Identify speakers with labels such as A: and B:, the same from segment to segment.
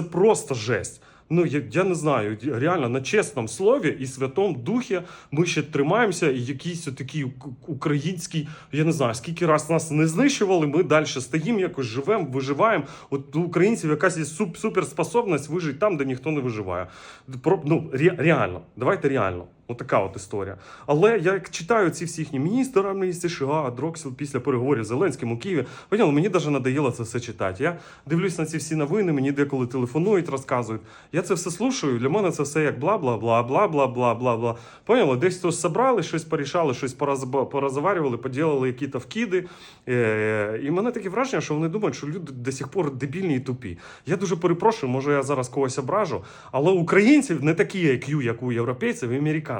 A: Це просто жесть. Ну, я, я не знаю, реально на чесному слові і святому духі ми ще тримаємося, і якийсь такий український, я не знаю, скільки раз нас не знищували, ми далі стоїмо, якось живемо, виживаємо. От у українців якась є суп, суперспособність вижити там, де ніхто не виживає. Про, ну, ре, реально, давайте реально. Ну, Отака от історія. Але я як читаю ці всі їхні міністра, армії США, Дроксіл після переговорів з Зеленським у Києві. Поняли, мені навіть надоїло це все читати. Я дивлюсь на ці всі новини, мені деколи телефонують, розказують. Я це все слушаю. Для мене це все як бла, бла, бла, бла, бла, бла, бла, бла. Поняли, десь хтось забрали, щось порішали, щось пораз порозаварювали, поділили якісь вкиди. Е, і мене таке враження, що вони думають, що люди до сих пор дебільні і тупі. Я дуже перепрошую, може я зараз когось ображу, але українців не такі IQ, як у європейців і американців.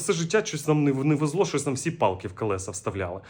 A: все життя щось нам не, не везло, щось нам всі палки в колеса вставляли.